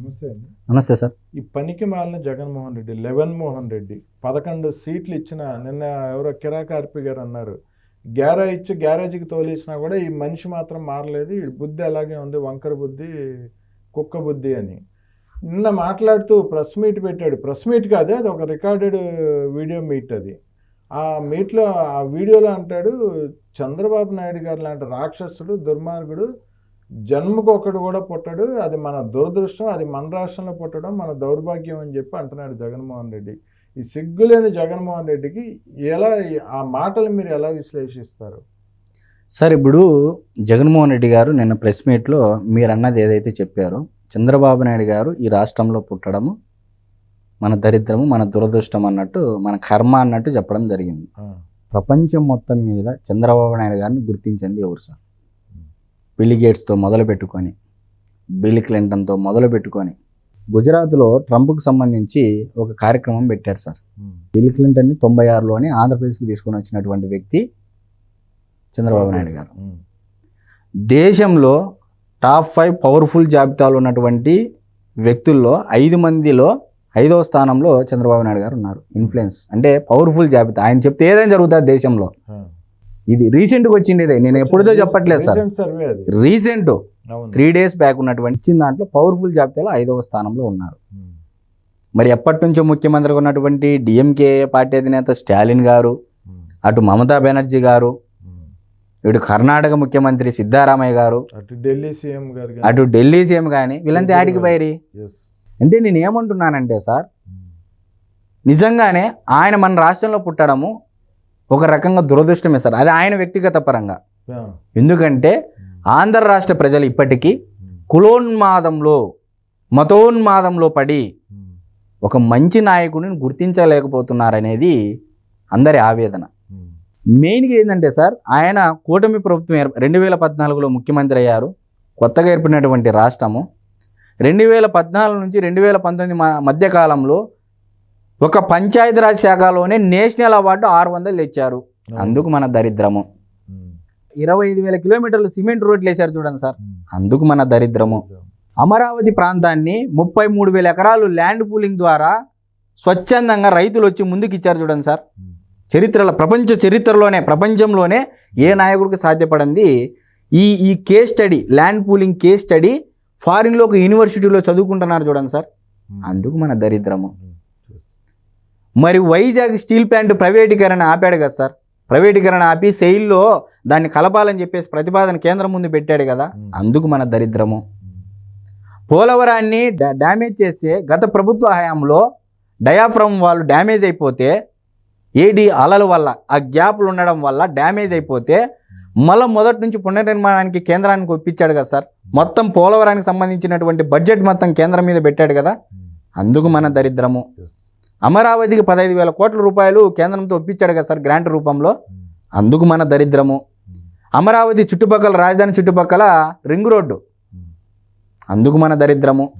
నమస్తే అండి. నమస్తే సార్. ఈ పనికి మాలిన జగన్మోహన్ రెడ్డి లెవెన్ మోహన్ రెడ్డి పదకొండు సీట్లు ఇచ్చిన నిన్న ఎవరో కిరాకార్పి గారు అన్నారు. గ్యారా ఇచ్చి గ్యారేజీకి తోలేసినా కూడా ఈ మనిషి మాత్రం మారలేదు. ఈ బుద్ధి అలాగే ఉంది వంకర బుద్ధి కుక్క బుద్ధి అని. నిన్న మాట్లాడుతూ ప్రెస్ మీట్ పెట్టాడు. ప్రెస్ మీట్ కాదే అది ఒక రికార్డెడ్ వీడియో మీట్ అది. ఆ మీట్లో ఆ వీడియోలో అంటాడు చంద్రబాబు నాయుడు గారు లాంటి రాక్షసుడు దుర్మార్గుడు జన్మకు ఒకడు కూడా పుట్టడు అది మన దురదృష్టం అది మన రాష్ట్రంలో పుట్టడం మన దౌర్భాగ్యం అని చెప్పి అంటున్నాడు జగన్మోహన్ రెడ్డి. ఈ సిగ్గులేని జగన్మోహన్ రెడ్డికి ఎలా ఆ మాటలు మీరు ఎలా విశ్లేషిస్తారు? సార్ ఇప్పుడు జగన్మోహన్ రెడ్డి గారు నిన్న ప్రెస్ మీట్లో మీరు అన్నది ఏదైతే చెప్పారో చంద్రబాబు నాయుడు గారు ఈ రాష్ట్రంలో పుట్టడము మన దరిద్రము మన దురదృష్టం అన్నట్టు మన కర్మ అన్నట్టు చెప్పడం జరిగింది. ప్రపంచం మొత్తం మీద చంద్రబాబు నాయుడు గారిని గుర్తించింది ఎవరు సార్? బిల్ గేట్స్తో మొదలు పెట్టుకొని బిల్ క్లింటన్తో మొదలు పెట్టుకొని గుజరాత్లో ట్రంప్కి సంబంధించి ఒక కార్యక్రమం పెట్టారు సార్. బిల్ క్లింటన్ని తొంభై ఆరులోనే ఆంధ్రప్రదేశ్కి తీసుకొని వచ్చినటువంటి వ్యక్తి చంద్రబాబు నాయుడు గారు. దేశంలో టాప్ ఫైవ్ పవర్ఫుల్ జాబితాలో ఉన్నటువంటి వ్యక్తుల్లో ఐదు మందిలో ఐదవ స్థానంలో చంద్రబాబు నాయుడు గారు ఉన్నారు. ఇన్ఫ్లుయెన్స్ అంటే పవర్ఫుల్ జాబితా. ఆయన చెప్తే ఏదైనా జరుగుతుంది దేశంలో. ఇది రీసెంట్గా వచ్చింది ఇదే. నేను ఎప్పుడుదో చెప్పట్లేదు sir. Recent three days back ఉన్నటువంటి దాంట్లో పవర్ఫుల్ జాబితాలో ఐదవ స్థానంలో ఉన్నారు. మరి ఎప్పటి నుంచో ముఖ్యమంత్రిగా ఉన్నటువంటి డిఎంకే పార్టీ అధినేత స్టాలిన్ గారు అటు మమతా బెనర్జీ గారు. ఇటు కర్ణాటక ముఖ్యమంత్రి సిద్ధారామయ్య గారు అటు ఢిల్లీ సీఎం గారు అటు ఢిల్లీ సీఎం కానీ వీళ్ళంతా ఆడికి బయరి ఎస్ అంటే నేను ఏమంటున్నానంటే సార్ నిజంగానే ఆయన మన రాష్ట్రంలో పుట్టడము ఒక రకంగా దురదృష్టమే సార్. అది ఆయన వ్యక్తిగత పరంగా. ఎందుకంటే ఆంధ్ర రాష్ట్ర ప్రజలు ఇప్పటికీ కులోన్మాదంలో మతోన్మాదంలో పడి ఒక మంచి నాయకుడిని గుర్తించలేకపోతున్నారనేది అందరి ఆవేదన. మెయిన్గా ఏంటంటే సార్ ఆయన కూటమి ప్రభుత్వం ఏర్ప రెండు వేల పద్నాలుగులో ముఖ్యమంత్రి అయ్యారు. కొత్తగా ఏర్పడినటువంటి రాష్ట్రము. రెండు వేల పద్నాలుగు నుంచి రెండు వేల పంతొమ్మిది మ- మధ్య కాలంలో ఒక పంచాయతీరాజ్ శాఖలోనే నేషనల్ అవార్డు ఆరు వందలు తెచ్చారు అందుకు మన దరిద్రము. ఇరవై ఐదు వేల కిలోమీటర్లు సిమెంట్ రోడ్లు వేశారు చూడండి సార్. అందుకు మన దరిద్రము. అమరావతి ప్రాంతాన్ని ముప్పై మూడు వేల ఎకరాలు ల్యాండ్ పూలింగ్ ద్వారా స్వచ్ఛందంగా రైతులు వచ్చి ముందుకు ఇచ్చారు చూడండి సార్. చరిత్రలో ప్రపంచ చరిత్రలోనే ప్రపంచంలోనే ఏ నాయకుడికి సాధ్యపడింది? ఈ ఈ case study land pooling case study ఫారిన్లో ఒక యూనివర్సిటీలో చదువుకుంటున్నారు చూడండి సార్. అందుకు మన దరిద్రము. మరి వైజాగ్ స్టీల్ ప్లాంట్ ప్రైవేటీకరణ ఆపాడు కదా సార్. ప్రైవేటీకరణ ఆపి సెయిల్లో దాన్ని కలపాలని చెప్పేసి ప్రతిపాదన కేంద్రం ముందు పెట్టాడు కదా. అందుకు మన దరిద్రము. పోలవరాన్ని డ్యామేజ్ చేస్తే గత ప్రభుత్వ హయాంలో డయాఫ్రమ్ వాళ్ళు డ్యామేజ్ అయిపోతే ఏడి అలల వల్ల ఆ గ్యాప్లు ఉండడం వల్ల డ్యామేజ్ అయిపోతే మళ్ళీ మొదటి నుంచి పునర్నిర్మాణానికి కేంద్రానికి ఒప్పించాడు కదా సార్. మొత్తం పోలవరానికి సంబంధించినటువంటి బడ్జెట్ మొత్తం కేంద్రం మీద పెట్టాడు కదా. అందుకు మన దరిద్రము. అమరావతికి పదహైదు వేల కోట్ల రూపాయలు కేంద్రంతో ఒప్పించాడు కదా సార్ గ్రాంట్ రూపంలో. అందుకు మన దరిద్రము. అమరావతి చుట్టుపక్కల రాజధాని చుట్టుపక్కల రింగ్ రోడ్డు. అందుకు మన దరిద్రము.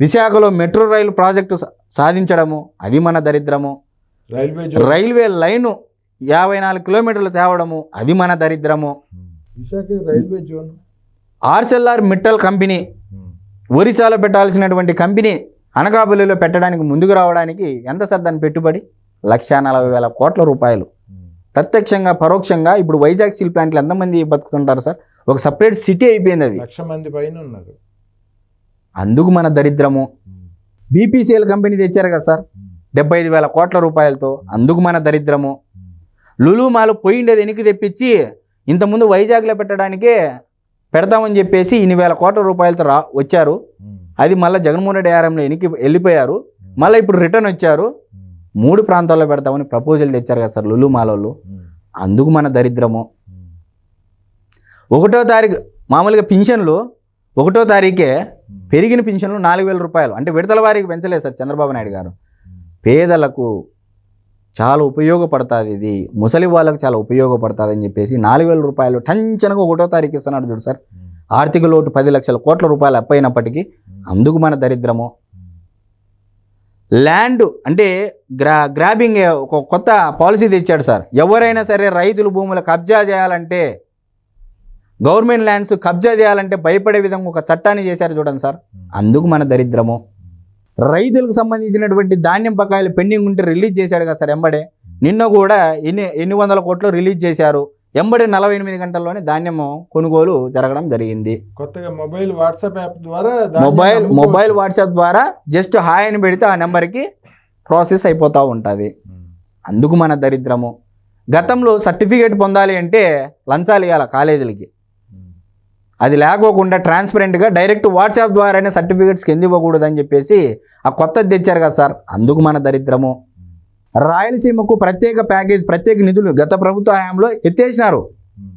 విశాఖలో మెట్రో రైలు ప్రాజెక్టు సాధించడము అది మన దరిద్రము. రైల్వే రైల్వే లైను యాభై నాలుగు కిలోమీటర్లు తేవడము అది మన దరిద్రము. Visakha railway zone. Arcelor Mittal company ఒరిస్సాలో పెట్టాల్సినటువంటి కంపెనీ అనకాపల్లిలో పెట్టడానికి ముందుకు రావడానికి ఎంత సార్ దాని పెట్టుబడి? లక్ష నలభై వేల కోట్ల రూపాయలు. ప్రత్యక్షంగా పరోక్షంగా ఇప్పుడు వైజాగ్ స్టీల్ ప్లాంట్లు ఎంతమంది బతుకుతుంటారు సార్? ఒక సపరేట్ సిటీ అయిపోయింది అది. లక్ష మంది పైన ఉన్నారు అందుకు మన దరిద్రము. బీపీసీఎల్ కంపెనీ తెచ్చారు కదా సార్? డెబ్బై ఐదు వేల కోట్ల రూపాయలతో అందుకు మన దరిద్రము. లులు మాలు పోయిండేది వెనక్కి తెప్పించి ఇంతకుముందు వైజాగ్లో పెట్టడానికే పెడతామని చెప్పేసి ఇన్ని వేల కోట్ల రూపాయలతో రా వచ్చారు. అది మళ్ళీ జగన్మోహన్ రెడ్డి ఆరంలో ఎనికి వెళ్ళిపోయారు. మళ్ళీ ఇప్పుడు రిటర్న్ వచ్చారు. మూడు ప్రాంతాల్లో పెడతామని ప్రపోజల్ తెచ్చారు కదా సార్ లులు మాలోళ్ళు. అందుకు మన దరిద్రము. ఒకటో తారీఖు మామూలుగా పింఛన్లు ఒకటో తారీఖే పెరిగిన పింఛన్లు నాలుగు వేల రూపాయలు. అంటే విడతల వారికి పెంచలేదు సార్ చంద్రబాబు నాయుడు గారు. పేదలకు చాలా ఉపయోగపడుతుంది ఇది. ముసలి వాళ్ళకు చాలా ఉపయోగపడుతుంది అని చెప్పేసి నాలుగు వేల రూపాయలు టంచనగా ఒకటో తారీఖు ఇస్తున్నాడు చూడు సార్. ఆర్థిక లోటు పది లక్షల కోట్ల రూపాయలు అప్పైనప్పటికీ అందుకు మన దరిద్రము. ల్యాండ్ అంటే గ్రా గ్రాబింగ్ ఒక కొత్త పాలసీ తెచ్చాడు సార్. ఎవరైనా సరే రైతులు భూములు కబ్జా చేయాలంటే గవర్నమెంట్ ల్యాండ్స్ కబ్జా చేయాలంటే భయపడే విధంగా ఒక చట్టాన్ని చేశారు చూడండి సార్. అందుకు మన దరిద్రము. రైతులకు సంబంధించినటువంటి ధాన్యం బకాయిలు పెండింగ్ ఉంటే రిలీజ్ చేశాడు కదా సార్ ఎంబడే. నిన్న కూడా ఎన్ని ఎన్ని వందల కోట్లు రిలీజ్ చేశారు. ఎంబడే నలభై ఎనిమిది గంటల్లోనే ధాన్యము కొనుగోలు జరగడం జరిగింది కొత్తగా మొబైల్ వాట్సాప్ యాప్ ద్వారా మొబైల్. మొబైల్ వాట్సాప్ ద్వారా జస్ట్ హాయ్ అని పెడితే ఆ నెంబర్కి ప్రాసెస్ అయిపోతూ ఉంటుంది. అందుకు మన దరిద్రము గతంలో సర్టిఫికేట్ పొందాలి అంటే లంచాలు ఇవ్వాలి కాలేజీలకి. అది లేకోకుండా ట్రాన్స్పరెంట్గా డైరెక్ట్ వాట్సాప్ ద్వారానే సర్టిఫికేట్స్కి ఎందుకు ఇవ్వకూడదు అని చెప్పేసి ఆ కొత్తది తెచ్చారు కదా సార్ అందుకు మన దరిద్రము రాయలసీమకు ప్రత్యేక ప్యాకేజ్ ప్రత్యేక నిధులు గత ప్రభుత్వ హయాంలో ఎత్తేసినారు ఉమ్.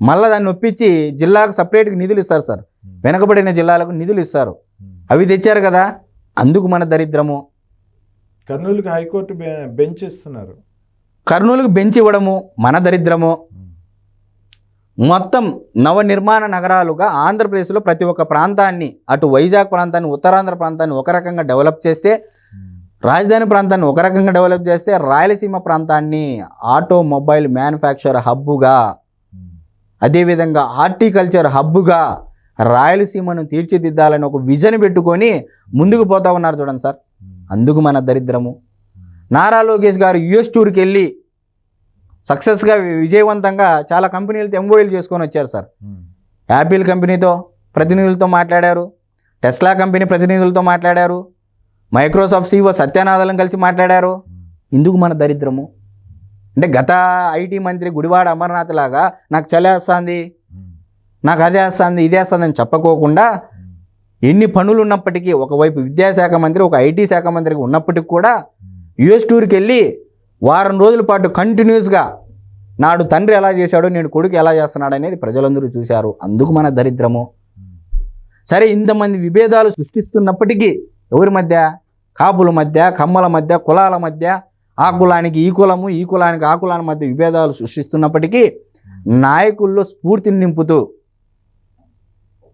మళ్ళీ దాన్ని ఒప్పించి జిల్లాకు సపరేట్గా నిధులు ఇస్తారు సార్ ఉమ్. వెనకబడిన జిల్లాలకు నిధులు ఇస్తారు ఉమ్. అవి తెచ్చారు కదా అందుకు మన దరిద్రము కర్నూలుకి హైకోర్టు బెంచ్ ఇస్తున్నారు కర్నూలుకు బెంచ్ ఇవ్వడము మన దరిద్రము. మొత్తం నవనిర్మాణ నగరాలుగా ఆంధ్రప్రదేశ్లో ప్రతి ఒక్క ప్రాంతాన్ని అటు వైజాగ్ ప్రాంతాన్ని ఉత్తరాంధ్ర ప్రాంతాన్ని ఒక రకంగా డెవలప్ చేస్తే. రాజధాని ప్రాంతాన్ని ఒక రకంగా డెవలప్ చేస్తే రాయలసీమ ప్రాంతాన్ని ఆటోమొబైల్ మ్యానుఫ్యాక్చర్ హబ్బుగా అదేవిధంగా హార్టికల్చర్ హబ్బుగా రాయలసీమను తీర్చిదిద్దాలని ఒక విజన్ పెట్టుకొని ముందుకు పోతా ఉన్నారు చూడండి సార్. అందుకు మన దరిద్రము. నారా లోకేష్ గారు యుఎస్ టూర్కి వెళ్ళి సక్సెస్గా విజయవంతంగా చాలా కంపెనీలతో ఎంఓఎల్ చేసుకొని వచ్చారు సార్. యాపిల్ కంపెనీతో ప్రతినిధులతో మాట్లాడారు. టెస్లా కంపెనీ ప్రతినిధులతో మాట్లాడారు. మైక్రోసాఫ్ట్ సీఓ సత్యనాథలను కలిసి మాట్లాడారు. ఎందుకు ఇందుకు మన దరిద్రము? అంటే గత ఐటీ మంత్రి గుడివాడ అమర్నాథ్ లాగా నాకు చలేస్తుంది నాకు అదే వస్తుంది ఇదే వస్తుంది అని చెప్పకోకుండా ఎన్ని పనులు ఉన్నప్పటికీ ఒకవైపు విద్యాశాఖ మంత్రి ఒక ఐటీ శాఖ మంత్రికి ఉన్నప్పటికీ కూడా యుఎస్ టూర్కి వెళ్ళి వారం రోజుల పాటు కంటిన్యూస్గా నాడు తండ్రి ఎలా చేశాడో నేను కొడుకు ఎలా చేస్తున్నాడు అనేది ప్రజలందరూ చూశారు. అందుకు మన దరిద్రము. సరే ఇంతమంది విభేదాలు సృష్టిస్తున్నప్పటికీ ఎవరి మధ్య? కాపుల మధ్య కమ్మల మధ్య కులాల మధ్య ఆ కులానికి ఈ కులము ఈ కులానికి ఆ కులాల మధ్య విభేదాలు సృష్టిస్తున్నప్పటికీ నాయకుల్లో స్ఫూర్తిని నింపుతూ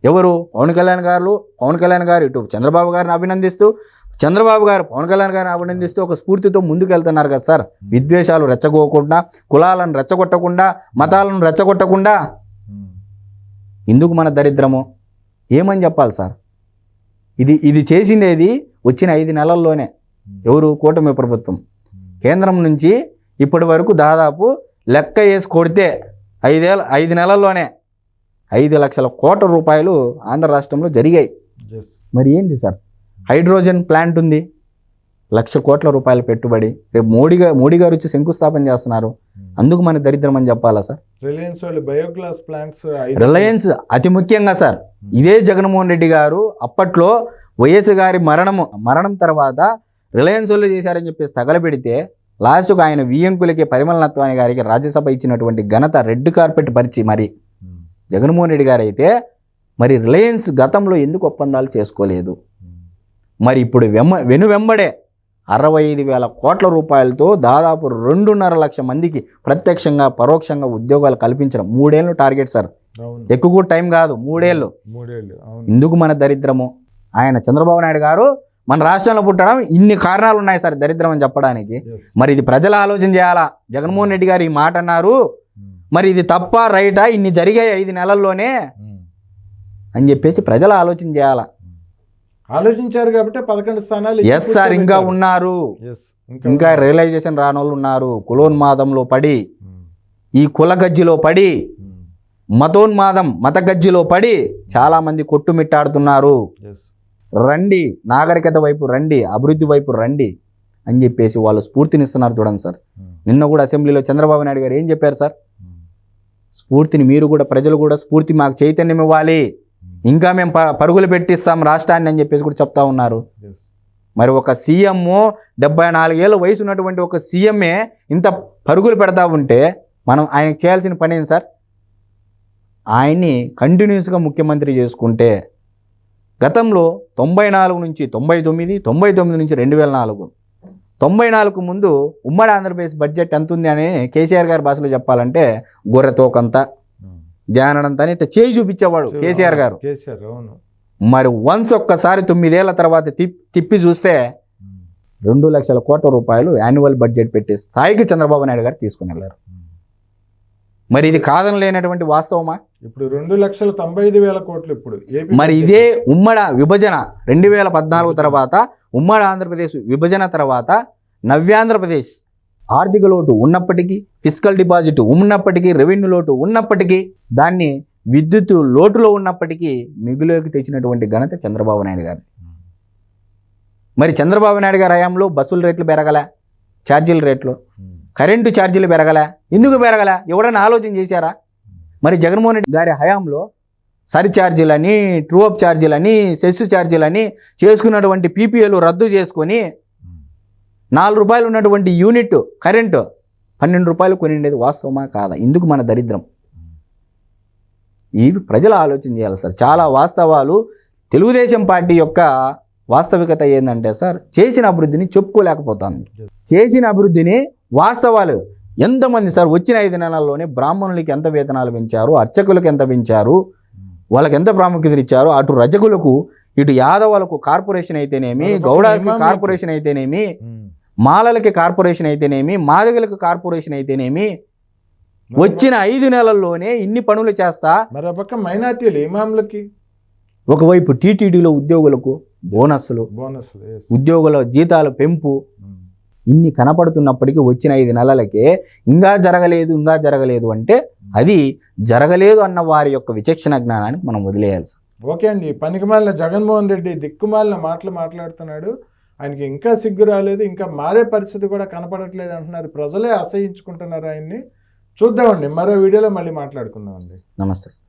ఎవరు? పవన్ కళ్యాణ్ గారు పవన్ కళ్యాణ్ గారు ఇటు చంద్రబాబు గారిని అభినందిస్తూ చంద్రబాబు గారు పవన్ కళ్యాణ్ గారిని అభినందిస్తూ ఒక స్ఫూర్తితో ముందుకెళ్తున్నారు కదా సార్. విద్వేషాలు రెచ్చగోకుండా కులాలను రెచ్చగొట్టకుండా మతాలను రెచ్చగొట్టకుండా. ఎందుకు మన దరిద్రము? ఏమని చెప్పాలి సార్? ఇది ఇది చేసిండేది వచ్చిన ఐదు నెలల్లోనే. ఎవరు? కూటమి ప్రభుత్వం. కేంద్రం నుంచి ఇప్పటి వరకు దాదాపు లెక్క వేసి కొడితే ఐదేళ్ళ ఐదు నెలల్లోనే ఐదు లక్షల కోట్ల రూపాయలు ఆంధ్ర రాష్ట్రంలో జరిగాయి. మరి ఏంటి సార్? హైడ్రోజన్ ప్లాంట్ ఉంది. లక్ష కోట్ల రూపాయల పెట్టుబడి. రేపు మోడీ గారు మోడీ గారు వచ్చి శంకుస్థాపన చేస్తున్నారు. అందుకు మన దరిద్రం అని చెప్పాలా సార్? రిలయన్స్ వాళ్ళు బయోగ్లాస్ ప్లాంట్స్ రిలయన్స్ అతి ముఖ్యంగా సార్. ఇదే జగన్మోహన్ రెడ్డి గారు అప్పట్లో వైఎస్ గారి మరణము మరణం తర్వాత రిలయన్స్ వాళ్ళు చేశారని చెప్పేసి తగలబెడితే లాస్ట్కు ఆయన వియ్యంకులకి పరిమళ నత్వాని గారికి రాజ్యసభ ఇచ్చినటువంటి ఘనత రెడ్ కార్పెట్ పరిచి మరి జగన్మోహన్ రెడ్డి గారు అయితే మరి రిలయన్స్ గతంలో ఎందుకు ఒప్పందాలు చేసుకోలేదు? మరి ఇప్పుడు వెమ్మ వెను వెంబడే అరవై ఐదు వేల కోట్ల రూపాయలతో దాదాపు రెండున్నర లక్ష మందికి ప్రత్యక్షంగా పరోక్షంగా ఉద్యోగాలు కల్పించడం మూడేళ్ళు టార్గెట్ సార్. ఎక్కువ టైం కాదు మూడేళ్ళు. మూడేళ్ళు ఎందుకు మన దరిద్రము? ఆయన చంద్రబాబు నాయుడు గారు మన రాష్ట్రంలో పుట్టడం ఇన్ని కారణాలు ఉన్నాయి సార్ దరిద్రం అని చెప్పడానికి. మరి ఇది ప్రజలు ఆలోచన చేయాలా? జగన్మోహన్ రెడ్డి గారు ఈ మాట అన్నారు. మరి ఇది తప్ప రైటా? ఇన్ని జరిగాయి ఐదు నెలల్లోనే? అని చెప్పేసి ప్రజలు ఆలోచన చేయాలా? ఆలోచించారు కాబట్టి పదకొండు స్థానాలు ఎస్ సార్ ఇంకా ఉన్నారు. ఇంకా రియలైజేషన్ రానోళ్ళు ఉన్నారు. కులోన్మాదంలో పడి ఈ కుల గజ్జిలో పడి మతోన్మాదం మత గజ్జిలో పడి చాలా మంది కొట్టుమిట్టాడుతున్నారు రండి నాగరికత వైపు రండి అభివృద్ధి వైపు రండి అని చెప్పేసి వాళ్ళు స్ఫూర్తినిస్తున్నారు చూడండి సార్. నిన్న కూడా అసెంబ్లీలో చంద్రబాబు నాయుడు గారు ఏం చెప్పారు సార్? స్ఫూర్తిని మీరు కూడా ప్రజలు కూడా స్ఫూర్తి మాకు చైతన్యం ఇవ్వాలి. ఇంకా మేము పరుగులు పెట్టిస్తాం రాష్ట్రాన్ని అని చెప్పేసి కూడా చెప్తా ఉన్నారు. మరి ఒక సీఎం డెబ్బై నాలుగేళ్ళ వయసు ఉన్నటువంటి ఒక సీఎంఏ ఇంత పరుగులు పెడతా ఉంటే మనం ఆయనకు చేయాల్సిన పని ఏంటి సార్? ఆయన్ని కంటిన్యూస్గా ముఖ్యమంత్రి చేసుకుంటే గతంలో తొంభై నాలుగు నుంచి తొంభై తొమ్మిది తొంభై తొమ్మిది నుంచి రెండు వేల నాలుగు. తొంభై నాలుగు ముందు ఉమ్మడి ఆంధ్రప్రదేశ్ బడ్జెట్ ఎంత ఉంది అని కేసీఆర్ గారి భాషలో చెప్పాలంటే గొర్రెతోకంత జానడంత అని ఇట్లా చేయి చూపించేవాడు కేసీఆర్ గారు. మరి వన్స్ ఒక్కసారి తొమ్మిదేళ్ళ తర్వాత తిప్ తిప్పి చూస్తే రెండు లక్షల కోట్ల రూపాయలు యాన్యువల్ బడ్జెట్ పెట్టే స్థాయికి చంద్రబాబు నాయుడు గారు తీసుకుని వెళ్ళారు. మరి ఇది కాదని లేనటువంటి వాస్తవమా? ఇప్పుడు రెండు లక్షల తొంభై ఐదు వేల కోట్లు ఇప్పుడు మరి ఇదే ఉమ్మడ విభజన రెండు వేల పద్నాలుగు తర్వాత ఉమ్మడి ఆంధ్రప్రదేశ్ విభజన తర్వాత నవ్యాంధ్రప్రదేశ్ ఆర్థిక లోటు ఉన్నప్పటికీ ఫిజికల్ డిపాజిట్ ఉన్నప్పటికీ రెవెన్యూ లోటు ఉన్నప్పటికీ దాన్ని విద్యుత్ లోటులో ఉన్నప్పటికీ మిగులోకి తెచ్చినటువంటి ఘనత చంద్రబాబు నాయుడు గారు మరి చంద్రబాబు నాయుడు గారి హయాంలో బస్సుల రేట్లు పెరగలే ఛార్జీల రేట్లు. కరెంటు ఛార్జీలు పెరగలే ఎందుకు పెరగలే? ఎవడన్నా ఆలోచన చేశారా? మరి జగన్మోహన్ రెడ్డి గారి హయాంలో సరి ఛార్జీలని ట్రూఅప్ ఛార్జీలని సెస్ ఛార్జీలని చేసుకున్నటువంటి పీపీఏలు రద్దు చేసుకొని నాలుగు రూపాయలు ఉన్నటువంటి యూనిట్ కరెంటు పన్నెండు రూపాయలు కొనిండేది వాస్తవమా కాదా? ఇందుకు మన దరిద్రం? ఇవి ప్రజలు ఆలోచన చేయాలి సార్. చాలా వాస్తవాలు. తెలుగుదేశం పార్టీ యొక్క వాస్తవికత ఏంటంటే సార్ చేసిన అభివృద్ధిని చెప్పుకోలేకపోతుంది చేసిన అభివృద్ధిని వాస్తవాలు. ఎంతమంది సార్ వచ్చిన ఐదు నెలల్లోనే బ్రాహ్మణులకి ఎంత వేతనాలు పెంచారు? అర్చకులకు ఎంత పెంచారు? వాళ్ళకి ఎంత ప్రాముఖ్యత ఇచ్చారు? అటు రజకులకు ఇటు యాదవులకు కార్పొరేషన్ అయితేనేమి మరొక ఇమాములకు. కార్పొరేషన్ అయితేనేమి. మాలలకి కార్పొరేషన్ అయితేనేమి మాదిగలకు కార్పొరేషన్ అయితేనేమి వచ్చిన ఐదు నెలల్లోనే ఇన్ని పనులు చేస్తా. మరో పక్క మైనార్టీలు ఇమాములకి? ఒకవైపు టీటీడీలో ఉద్యోగులకు బోనస్సులు బోనస్ ఉద్యోగుల జీతాల పెంపు ఇన్ని కనపడుతున్నప్పటికీ వచ్చిన ఐదు నెలలకే ఇంకా జరగలేదు ఇంకా జరగలేదు అంటే అది జరగలేదు అన్న వారి యొక్క విచక్షణ జ్ఞానానికి మనం వదిలేయాలి సార్. ఓకే అండి. పనికిమాలిన జగన్మోహన్ రెడ్డి దిక్కుమాలిన మాటలు మాట్లాడుతున్నాడు. ఆయనకి ఇంకా సిగ్గు రాలేదు ఇంకా మారే పరిస్థితి కూడా కనపడట్లేదు అంటున్నారు. ప్రజలే అసహించుకుంటున్నారు ఆయన్ని. చూద్దామండి. మరో వీడియోలో మళ్ళీ మాట్లాడుకుందామండి. నమస్తే